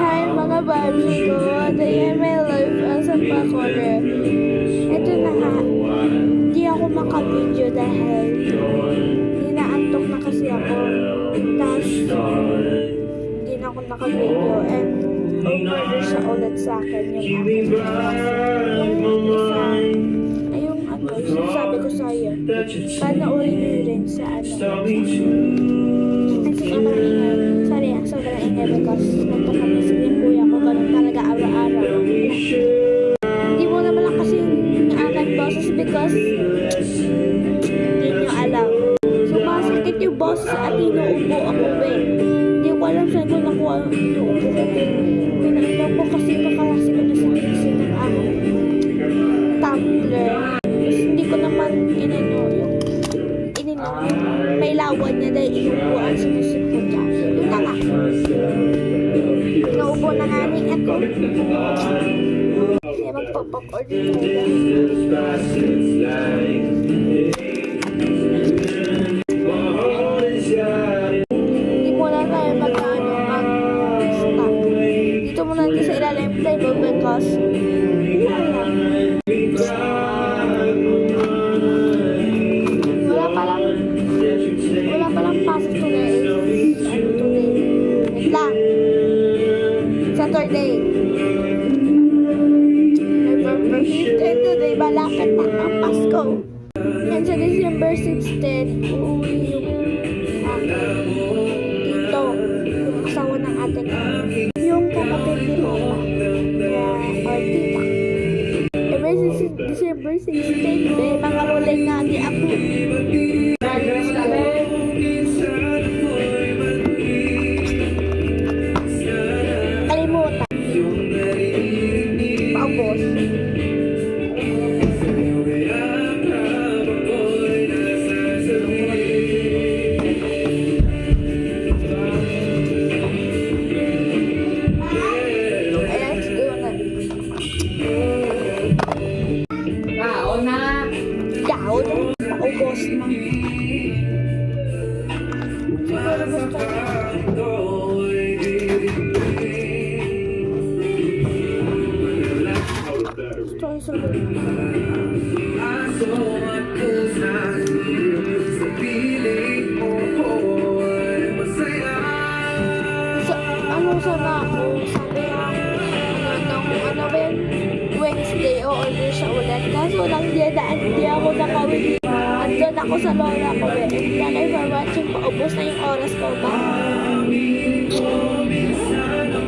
Hi mga Barbie ko, day in my life as a backwater. Ito na nga, di ako makabideo dahil inaantok na kasi ako. Tapos, di na ako nakabideo and umorder siya ulit sa akin yung aking Yung isa, ay yung ano, yung sabi ko sa'yo, panoorin nyo rin sa ano, ay, sobrang ingay. Sorry ah, sobrang ingay because kami because hindi nyo alam. So, masakit yung boses at inuubo ako eh. Hindi ko alam saan ko nakuha inuubo ko. Pinainom ko kasi kakalasi ko na sa kasi ng aking tumbler. Tapos hindi ko naman inano yung ininom yung may lawan niya dahil inuubuan sinusip ko niya. Yung tanga. Inuubo na nga ni ako. Kaya magpapag-order tayo. Hindi muna tayo mag-ano, mag-stop. Dito muna tayo sa ilalim table because wala lang. Wala pa lang. Wala pa lang pasok today. Ano today? Wait lang. Saturday. Ang Pasko. Yan sa December 16, uuwi yung aking tito, yung asawa ng ate ko. Yung kapatid ni Papa. Kaya, or tita. Ever since December 16, may mga rolling nga di ako. Daw, paubos na. Siguro gusto Gusto ko. Sa, ano sana ako, sabi nga, ano, ano Wednesday, o order siya ulit. Kaso lang Jeddah at di ako nakawili. Andun ako sa lola ko eh. Nanay for watching, paubos na yung oras ko ba?